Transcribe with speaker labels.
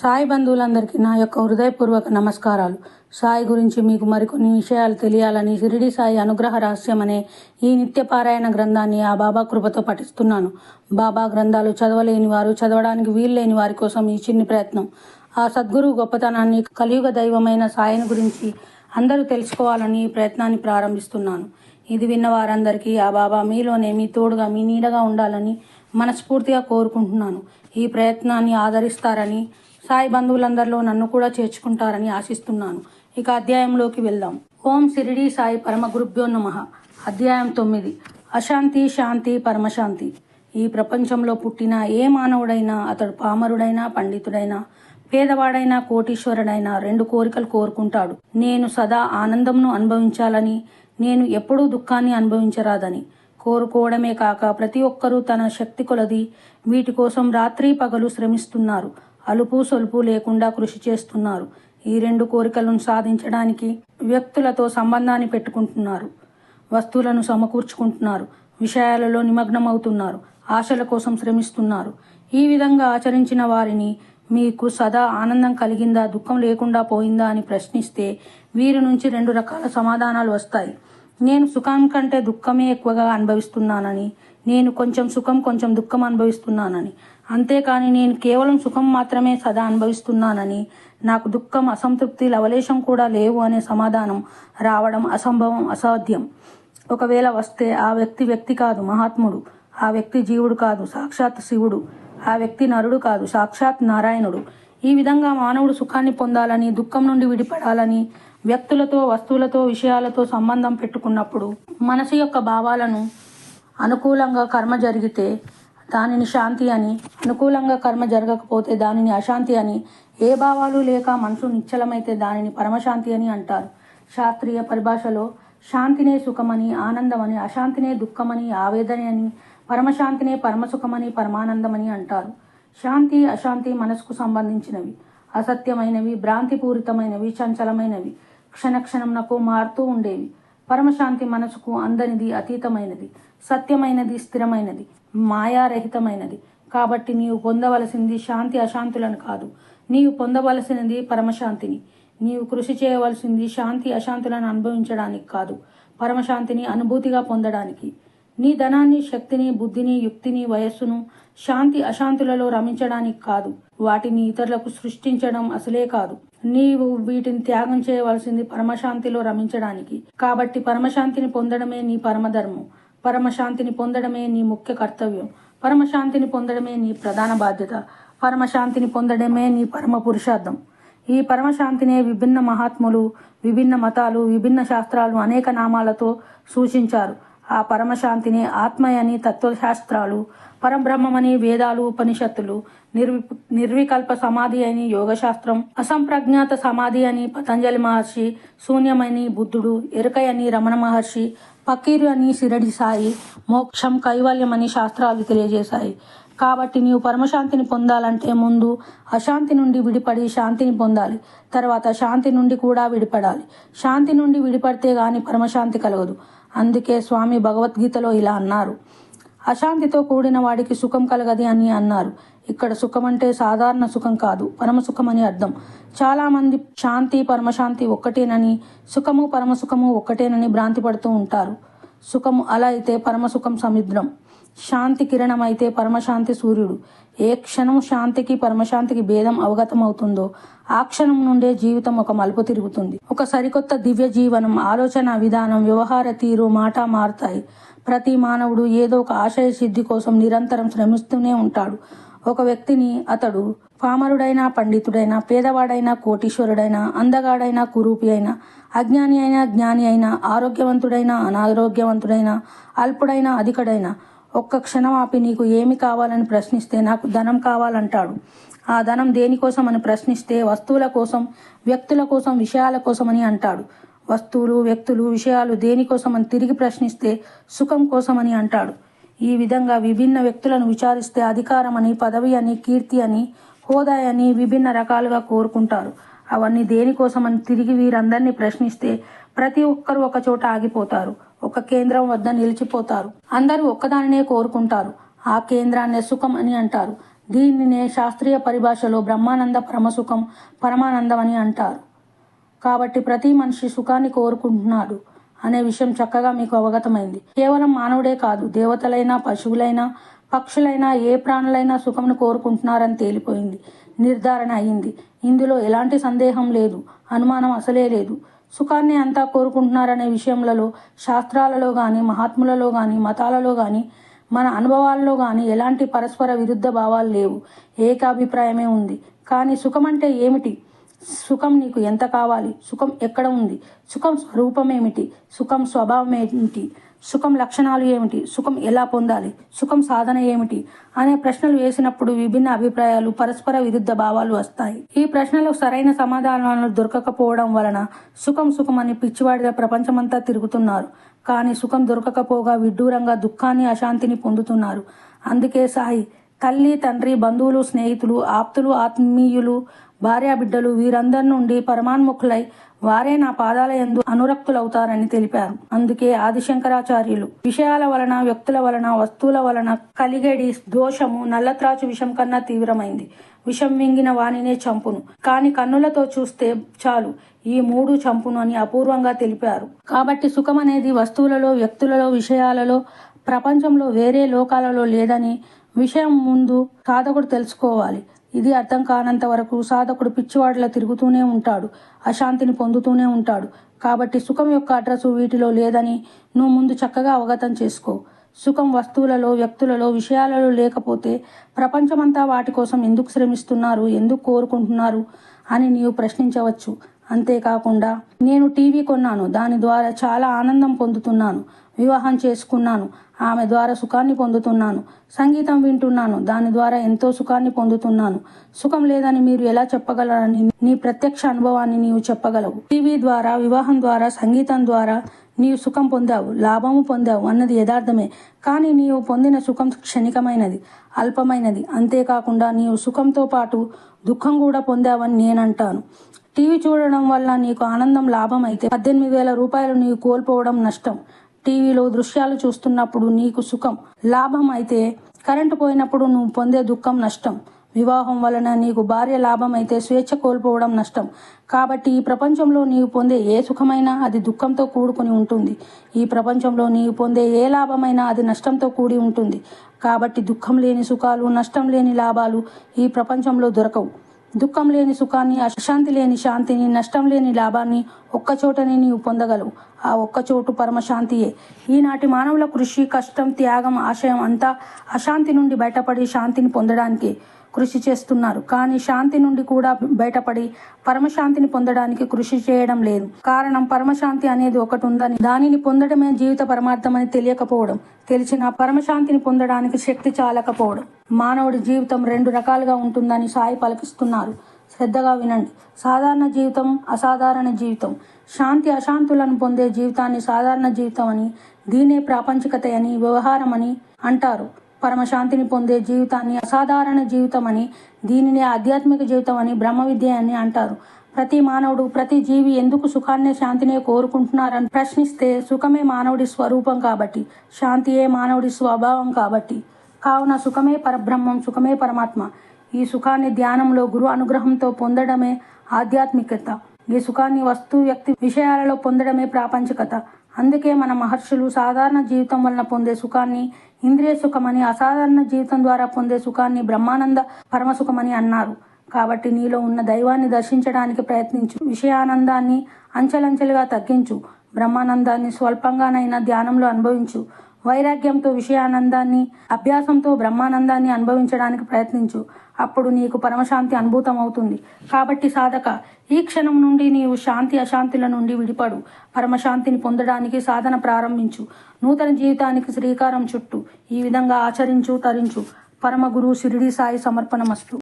Speaker 1: సాయి బంధువులందరికీ నా యొక్క హృదయపూర్వక నమస్కారాలు. సాయి గురించి మీకు మరికొన్ని విషయాలు తెలియాలని షిరిడి సాయి అనుగ్రహ రహస్యం అనే ఈ నిత్యపారాయణ గ్రంథాన్ని ఆ బాబా కృపతో పఠిస్తున్నాను. బాబా గ్రంథాలు చదవలేని వారు చదవడానికి వీల్లేని వారి కోసం ఈ చిన్ని ప్రయత్నం. ఆ సద్గురు గొప్పతనాన్ని కలియుగ దైవమైన సాయిని గురించి అందరూ తెలుసుకోవాలని ఈ ప్రయత్నాన్ని ప్రారంభిస్తున్నాను. ఇది విన్న వారందరికీ ఆ బాబా మీలోనే మీ తోడుగా మీ నీడగా ఉండాలని మనస్ఫూర్తిగా కోరుకుంటున్నాను. ఈ ప్రయత్నాన్ని ఆదరిస్తారని సాయి బంధువులందరిలో నన్ను కూడా చేర్చుకుంటారని ఆశిస్తున్నాను. ఇక అధ్యాయంలోకి వెళ్దాం. ఓం సిరిడి సాయి పరమ గురుభ్యో నమ. అధ్యాయం తొమ్మిది. అశాంతి శాంతి పరమశాంతి. ఈ ప్రపంచంలో పుట్టిన ఏ మానవుడైనా అతడు పామరుడైనా పండితుడైనా పేదవాడైనా కోటీశ్వరుడైనా రెండు కోరికలు కోరుకుంటాడు. నేను సదా ఆనందంను అనుభవించాలని నేను ఎప్పుడూ దుఃఖాన్ని అనుభవించరాదని. కోరుకోవడమే కాక ప్రతి ఒక్కరూ తన శక్తి కొలది వీటి కోసం రాత్రి పగలు శ్రమిస్తున్నారు. అలుపు సొలుపు లేకుండా కృషి చేస్తున్నారు. ఈ రెండు కోరికలను సాధించడానికి వ్యక్తులతో సంబంధాన్ని పెట్టుకుంటున్నారు. వస్తువులను సమకూర్చుకుంటున్నారు. విషయాలలో నిమగ్నమవుతున్నారు. ఆశల కోసం శ్రమిస్తున్నారు. ఈ విధంగా ఆచరించిన వారిని మీకు సదా ఆనందం కలిగిందా దుఃఖం లేకుండా పోయిందా అని ప్రశ్నిస్తే వీరి నుంచి రెండు రకాల సమాధానాలు వస్తాయి. నేను సుఖం కంటే దుఃఖమే ఎక్కువగా అనుభవిస్తున్నానని నేను కొంచెం సుఖం కొంచెం దుఃఖం అనుభవిస్తున్నానని. అంతేకాని నేను కేవలం సుఖం మాత్రమే సదా అనుభవిస్తున్నానని. నాకు దుఃఖం అసంతృప్తి లవలేశం కూడా లేవు అనే సమాధానం రావడం అసంభవం అసాధ్యం. ఒకవేళ వస్తే ఆ వ్యక్తి వ్యక్తి కాదు మహాత్ముడు. ఆ వ్యక్తి జీవుడు కాదు సాక్షాత్ శివుడు. ఆ వ్యక్తి నరుడు కాదు సాక్షాత్ నారాయణుడు. ఈ విధంగా మానవుడు సుఖాన్ని పొందాలని దుఃఖం నుండి విడిపడాలని వ్యక్తులతో వస్తువులతో విషయాలతో సంబంధం పెట్టుకున్నప్పుడు మనసు యొక్క భావాలను అనుకూలంగా కర్మ జరిగితే దానిని శాంతి అని అనుకూలంగా కర్మ జరగకపోతే దానిని అశాంతి అని ఏ భావాలు లేక మనసు నిశ్చలమైతే దానిని పరమశాంతి అని అంటారు. శాస్త్రీయ పరిభాషలో శాంతినే సుఖమని ఆనందమని అశాంతినే దుఃఖమని ఆవేదన అని పరమశాంతినే పరమసుఖమని పరమానందమని అంటారు. శాంతి అశాంతి మనసుకు సంబంధించినవి. అసత్యమైనవి భ్రాంతిపూరితమైనవి చంచలమైనవి. క్షణక్షణంనకు మారుతూ ఉండేవి. పరమశాంతి మనసుకు అందనిది అతీతమైనది సత్యమైనది స్థిరమైనది మాయారహితమైనది. కాబట్టి నీవు పొందవలసింది శాంతి అశాంతులను కాదు. నీవు పొందవలసినది పరమశాంతిని. నీవు కృషి చేయవలసింది శాంతి అశాంతులను అనుభవించడానికి కాదు. పరమశాంతిని అనుభూతిగా పొందడానికి. నీ ధనాన్ని శక్తిని బుద్ధిని యుక్తిని వయస్సును శాంతి అశాంతులలో రమించడానికి కాదు. వాటిని ఇతరులకు సృష్టించడం అసలే కాదు. నీవు వీటిని త్యాగం చేయవలసింది పరమశాంతిలో రమించడానికి. కాబట్టి పరమశాంతిని పొందడమే నీ పరమధర్మం. పరమశాంతిని పొందడమే నీ ముఖ్య కర్తవ్యం. పరమశాంతిని పొందడమే నీ ప్రధాన బాధ్యత. పరమశాంతిని పొందడమే నీ పరమ పురుషార్థం. ఈ పరమశాంతినే విభిన్న మహాత్ములు విభిన్న మతాలు విభిన్న శాస్త్రాలు అనేక నామాలతో సూచించారు. ఆ పరమశాంతిని ఆత్మయని తత్వశాస్త్రాలు పరబ్రహ్మమని వేదాలు ఉపనిషత్తులు నిర్వి నిర్వికల్ప సమాధి అని యోగశాస్త్రం అసంప్రజ్ఞాత సమాధి అని పతంజలి మహర్షి శూన్యమని బుద్ధుడు ఎరుకయని రమణ మహర్షి పకీరు అని శిరడి సాయి మోక్షం కైవల్యం అని శాస్త్రాలు తెలియజేశాయి. కాబట్టి నీవు పరమశాంతిని పొందాలంటే ముందు అశాంతి నుండి విడిపడి శాంతిని పొందాలి. తర్వాత శాంతి నుండి కూడా విడిపడాలి. శాంతి నుండి విడిపడితే గాని పరమశాంతి కలగదు. అందుకే స్వామి భగవద్గీతలో ఇలా అన్నారు. అశాంతితో కూడిన వాడికి సుఖం కలగది అని అన్నారు. ఇక్కడ సుఖం అంటే సాధారణ సుఖం కాదు పరమ సుఖం అని అర్థం. చాలామంది శాంతి పరమశాంతి ఒక్కటేనని సుఖము పరమసుఖము ఒక్కటేనని భ్రాంతి పడుతూ ఉంటారు. సుఖము అలా అయితే పరమసుఖం సముద్రం. శాంతి కిరణం అయితే పరమశాంతి సూర్యుడు. ఏ క్షణం శాంతికి పరమశాంతికి భేదం అవగతం అవుతుందో ఆ క్షణం నుండే జీవితం ఒక మలుపు తిరుగుతుంది. ఒక సరికొత్త దివ్య జీవనం ఆలోచన విధానం వ్యవహార తీరు మాట మారుతాయి. ప్రతి మానవుడు ఏదో ఒక ఆశయ సిద్ధి కోసం నిరంతరం శ్రమిస్తూనే ఉంటాడు. ఒక వ్యక్తిని అతడు పామరుడైనా పండితుడైనా పేదవాడైనా కోటీశ్వరుడైనా అందగాడైనా కురూపి అయినా అజ్ఞాని అయినా జ్ఞాని అయినా ఆరోగ్యవంతుడైనా అనారోగ్యవంతుడైనా అల్పుడైనా అధికడైనా ఒక్క క్షణం ఆపి నీకు ఏమి కావాలని ప్రశ్నిస్తే నాకు ధనం కావాలంటాడు. ఆ ధనం దేనికోసం అని ప్రశ్నిస్తే వస్తువుల కోసం వ్యక్తుల కోసం విషయాల కోసం అని అంటాడు. వస్తువులు వ్యక్తులు విషయాలు దేనికోసం అని తిరిగి ప్రశ్నిస్తే సుఖం కోసమని అంటాడు. ఈ విధంగా విభిన్న వ్యక్తులను విచారిస్తే అధికారం అని పదవి అని కీర్తి అని హోదా అని విభిన్న రకాలుగా కోరుకుంటారు. అవన్నీ దేనికోసమని తిరిగి వీరందరినీ ప్రశ్నిస్తే ప్రతి ఒక్కరు ఒక చోట ఆగిపోతారు. ఒక కేంద్రం వద్ద నిలిచిపోతారు. అందరూ ఒక్కదానినే కోరుకుంటారు. ఆ కేంద్రాన్ని సుఖం అని అంటారు. దీనినే శాస్త్రీయ పరిభాషలో బ్రహ్మానంద పరమసుఖం పరమానందం అని అంటారు. కాబట్టి ప్రతి మనిషి సుఖాన్ని కోరుకుంటున్నాడు అనే విషయం చక్కగా మీకు అవగతమైంది. కేవలం మానవుడే కాదు దేవతలైనా పశువులైనా పక్షులైనా ఏ ప్రాణులైనా సుఖమును కోరుకుంటున్నారని తేలిపోయింది. నిర్ధారణ అయింది. ఇందులో ఎలాంటి సందేహం లేదు. అనుమానం అసలే లేదు. సుఖాన్ని అంతా కోరుకుంటున్నారనే విషయంలో శాస్త్రాలలో కానీ మహాత్ములలో కానీ మతాలలో కానీ మన అనుభవాల్లో కానీ ఎలాంటి పరస్పర విరుద్ధ భావాలు లేవు. ఏకాభిప్రాయమే ఉంది. కానీ సుఖం అంటే ఏమిటి? సుఖం నీకు ఎంత కావాలి? సుఖం ఎక్కడ ఉంది? సుఖం స్వరూపం ఏమిటి సుఖం స్వభావం ఏమిటి సుఖం లక్షణాలు ఏమిటి? సుఖం ఎలా పొందాలి? సుఖం సాధన ఏమిటి? అనే ప్రశ్నలు వేసినప్పుడు విభిన్న అభిప్రాయాలు పరస్పర విరుద్ధ భావాలు వస్తాయి. ఈ ప్రశ్నలకు సరైన సమాధానాలు దొరకకపోవడం వలన సుఖం సుఖం అని పిచ్చివాడిగా ప్రపంచమంతా తిరుగుతున్నారు. కానీ సుఖం దొరకకపోగా విడ్డూరంగా దుఃఖాన్ని అశాంతిని పొందుతున్నారు. అందుకే సాయి తల్లి తండ్రి బంధువులు స్నేహితులు ఆప్తులు ఆత్మీయులు భార్యాబిడ్డలు వీరందరి నుండి పరమాన్ముఖులై వారే నా పాదాల ఎందు అనురక్తులవుతారని తెలిపారు. అందుకే ఆదిశంకరాచార్యులు విషయాల వలన వ్యక్తుల వలన వస్తువుల వలన కలిగేడి దోషము నల్లత్రాచు విషం కన్నా తీవ్రమైంది. విషం మింగిన వానినే చంపును. కాని కన్నులతో చూస్తే చాలు ఈ మూడు చంపును అని అపూర్వంగా తెలిపారు. కాబట్టి సుఖం అనేది వస్తువులలో వ్యక్తులలో విషయాలలో ప్రపంచంలో వేరే లోకాలలో లేదని విషయం ముందు సాధకుడు తెలుసుకోవాలి. ఇది అర్థం కానంత వరకు సాధకుడు పిచ్చివాడిలా తిరుగుతూనే ఉంటాడు అశాంతిని పొందుతూనే ఉంటాడు. కాబట్టి సుఖం యొక్క అడ్రస్ వీటిలో లేదని నువ్వు ముందు చక్కగా అవగతం చేసుకో. సుఖం వస్తువులలో వ్యక్తులలో విషయాలలో లేకపోతే ప్రపంచమంతా వాటి కోసం ఎందుకు శ్రమిస్తున్నారు ఎందుకు కోరుకుంటున్నారు అని నీవు ప్రశ్నించవచ్చు. అంతేకాకుండా నేను టీవీ కొన్నాను. దాని ద్వారా చాలా ఆనందం పొందుతున్నాను. వివాహం చేసుకున్నాను. ఆమె ద్వారా సుఖాన్ని పొందుతున్నాను. సంగీతం వింటున్నాను. దాని ద్వారా ఎంతో సుఖాన్ని పొందుతున్నాను. సుఖం లేదని మీరు ఎలా చెప్పగలరని నీ ప్రత్యక్ష అనుభవాన్ని నీవు చెప్పగలవు. టీవీ ద్వారా వివాహం ద్వారా సంగీతం ద్వారా నీవు సుఖం పొందావు. లాభము పొందావు అన్నది యథార్థమే. కానీ నీవు పొందిన సుఖం క్షణికమైనది అల్పమైనది. అంతేకాకుండా నీవు సుఖంతో పాటు దుఃఖం కూడా పొందావని నేనంటాను. టీవీ చూడడం వల్ల నీకు ఆనందం లాభం అయితే పద్దెనిమిది వేల రూపాయలు నీవు కోల్పోవడం నష్టం. టీవీలో దృశ్యాలు చూస్తున్నప్పుడు నీకు సుఖం లాభం అయితే కరెంటు పోయినప్పుడు నువ్వు పొందే దుఃఖం నష్టం. వివాహం వలన నీకు భార్య లాభం అయితే స్వేచ్ఛ కోల్పోవడం నష్టం. కాబట్టి ఈ ప్రపంచంలో నీవు పొందే ఏ సుఖమైనా అది దుఃఖంతో కూడుకుని ఉంటుంది. ఈ ప్రపంచంలో నీవు పొందే ఏ లాభమైనా అది నష్టంతో కూడి ఉంటుంది. కాబట్టి దుఃఖం లేని సుఖాలు నష్టం లేని లాభాలు ఈ ప్రపంచంలో దొరకవు. దుఃఖం లేని సుఖాన్ని అశాంతి లేని శాంతిని నష్టం లేని లాభాన్ని ఒక్కచోటనే నీవు పొందగలవు. ఆ ఒక్కచోటు పరమశాంతియే. ఈనాటి మానవుల కృషి కష్టం త్యాగం ఆశయం అంతా అశాంతి నుండి బయటపడి శాంతిని పొందడానికి. కృషి చేస్తున్నారు. కానీ శాంతి నుండి కూడా బయటపడి పరమశాంతిని పొందడానికి కృషి చేయడం లేదు. కారణం పరమశాంతి అనేది ఒకటి ఉందని దానిని పొందడమే జీవిత పరమార్థమని తెలియకపోవడం. తెలిసిన పరమశాంతిని పొందడానికి శక్తి చాలకపోవడం. మానవుడి జీవితం రెండు రకాలుగా ఉంటుందని సాయి పలికిస్తున్నారు. శ్రద్ధగా వినండి. సాధారణ జీవితం అసాధారణ జీవితం. శాంతి అశాంతులను పొందే జీవితాన్ని సాధారణ జీవితం అని దీనే ప్రాపంచికత అని వ్యవహారం అని అంటారు. పరమశాంతిని పొందే జీవితాన్ని అసాధారణ జీవితమని దీనిని ఆధ్యాత్మిక జీవితం అని బ్రహ్మ విద్య అని అంటారు. ప్రతి మానవుడు ప్రతి జీవి ఎందుకు సుఖాన్నే శాంతినే కోరుకుంటున్నారని ప్రశ్నిస్తే సుఖమే మానవుడి స్వరూపం కాబట్టి శాంతియే మానవుడి స్వభావం కాబట్టి. కావున సుఖమే పరబ్రహ్మం సుఖమే పరమాత్మ. ఈ సుఖాన్ని ధ్యానంలో గురు అనుగ్రహంతో పొందడమే ఆధ్యాత్మికత. ఈ సుఖాన్ని వస్తు వ్యక్తి విషయాలలో పొందడమే ప్రాపంచికత. అందుకే మన మహర్షులు సాధారణ జీవితం వలన పొందే సుఖాన్ని ఇంద్రియ సుఖమని అసాధారణ జీవితం ద్వారా పొందే సుఖాన్ని బ్రహ్మానంద పరమసుఖమని అన్నారు. కాబట్టి నీలో ఉన్న దైవాన్ని దర్శించడానికి ప్రయత్నించు. విషయానందాన్ని అంచెలంచెలుగా తగ్గించు. బ్రహ్మానందాన్ని స్వల్పంగానైనా ధ్యానంలో అనుభవించు. వైరాగ్యంతో విషయానందాన్ని అభ్యాసంతో బ్రహ్మానందాన్ని అనుభవించడానికి ప్రయత్నించు. అప్పుడు నీకు పరమశాంతి అనుభూతం అవుతుంది కాబట్టి సాధక ఈ క్షణం నుండి నీవు శాంతి అశాంతుల నుండి విడిపడు. పరమశాంతిని పొందడానికి సాధన ప్రారంభించు. నూతన జీవితానికి శ్రీకారం చుట్టు. ఈ విధంగా ఆచరించు తరించు. పరమ గురు షిరిడి సాయి సమర్పణమస్తు.